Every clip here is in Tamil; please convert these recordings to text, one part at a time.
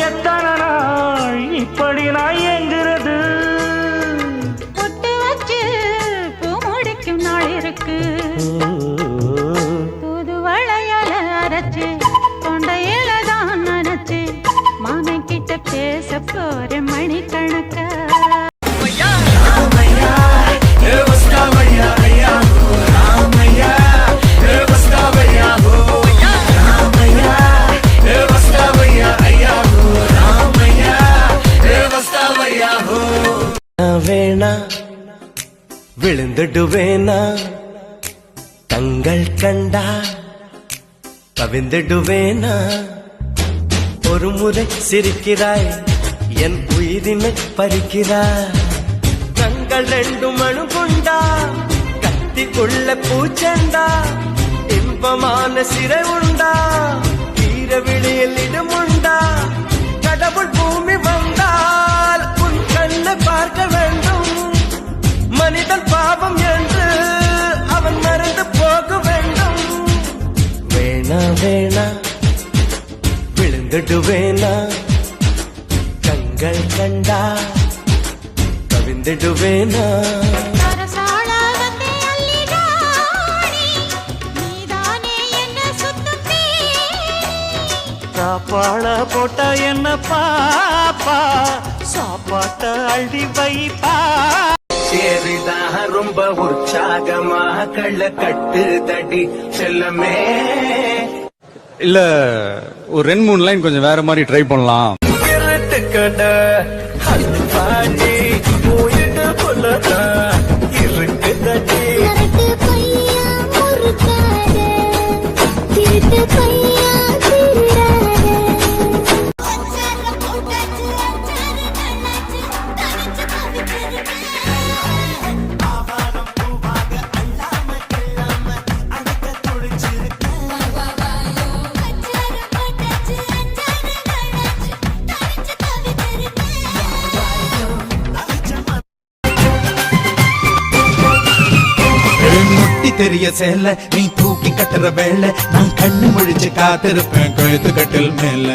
எத்தனை நாள் இப்படி நான் எங்கிறது பொட்டு வச்சு பூ முடிக்கும் நாள் இருக்கு. புது வளையல அரைச்சு தொண்டையில தான் நினைச்சு மாமன் கிட்ட பேச போற மணிக்கணக்கா. விழுந்துடுவேனா? தங்கள் கண்டா கவிந்துடுவேனா ஒரு முறை சிரிக்கிறாய் என் உயிரினை பறிக்கிறாய். கண்கள் ரெண்டு மனு கொண்டா கத்திக்குள்ள பூச்செண்டா இன்பமான சிறை உண்டா தீர விழியில் இடமுண்டா. கடவுள் பூமி வந்தால் உன் கண்ணை பார்க்க வேண்டும். வேணா வேணா விழுந்துடுவேனா? கண்கள் கண்டா? சுத்தம் சாப்பாட போட்ட என்ன பாப்பா? சாப்பாட்ட அள்ளி வைப்பா? சேரிதான் ரொம்ப உற்சாகமா கள்ள கட்டு தடி செல்லமே. இல்ல ஒரு ரெண்டு மூணு லைன் கொஞ்சம் வேற மாதிரி ட்ரை பண்ணலாம். தெரிய சேல நீ தூக்கி கட்டுற வேலை நான் கண்ணு முழிச்சு காத்திருப்பேன் கழுத்து கட்டில் மேல.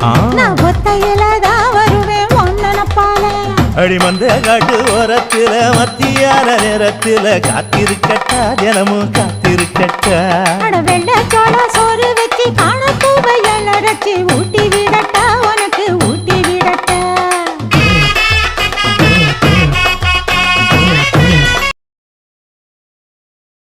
நான் ஒத்தையில தான் வருவேன் ஒன்னனப்பால அடிமந்த காட்டு ஓரத்துல மத்தியான நேரத்துல காத்திருக்கட்டா தினமும் காத்திருக்கட்டா. அடவே